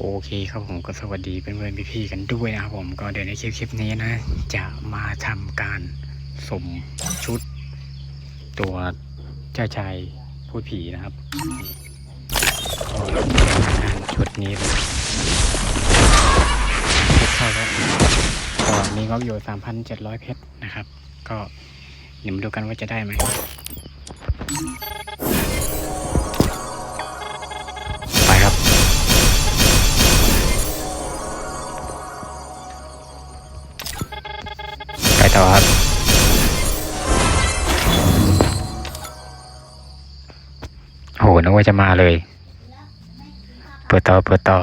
โอเคครับผมก็สวัสดีเพื่อนๆพี่ๆกันด้วยนะครับผมก็เดี๋ยวในคลิปคลิปนี้นะ จะมาทำการสมชุด ตัวเจ้าชายพูดผีนะครับก็ชุดนี้เลยชุดเข้าแล้วก็มีงบอยู่3,700เพชรนะครับ ก็เดี๋ยวมาดูกันว่าจะได้ไหม ต่อครับ โหนึกว่าจะมาเลย เปิดต่อ เปิดต่อ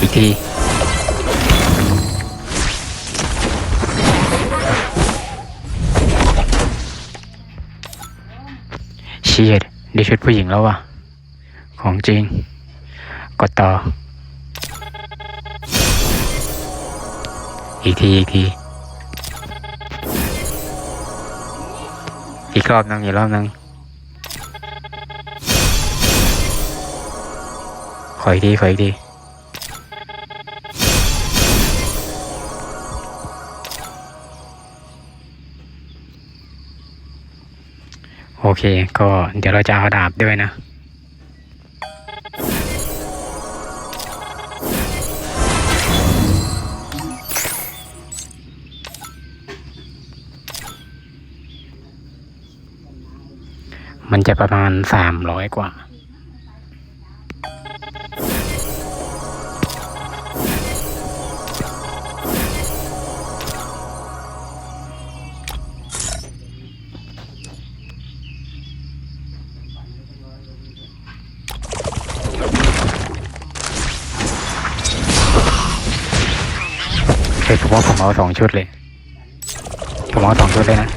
อีกที เชียดได้ชุดผู้หญิงแล้ววะของจริง กดต่อ อีกทีอีกทีอีกรอบนึงอีกรอบนึงขออีกทีขออีกทีโอเค ก็เดี๋ยวเราจะเอาดาบด้วยนะ มันจะประมาณสามร้อยกว่าเฮ้ยผมว่าผมเอาสองชุดเลย ผมเอาสองชุดเลยนะ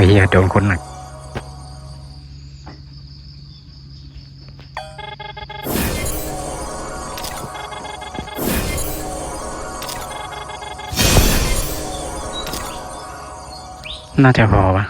เฮ้ยโดนคนหนักน่าจะพอปะ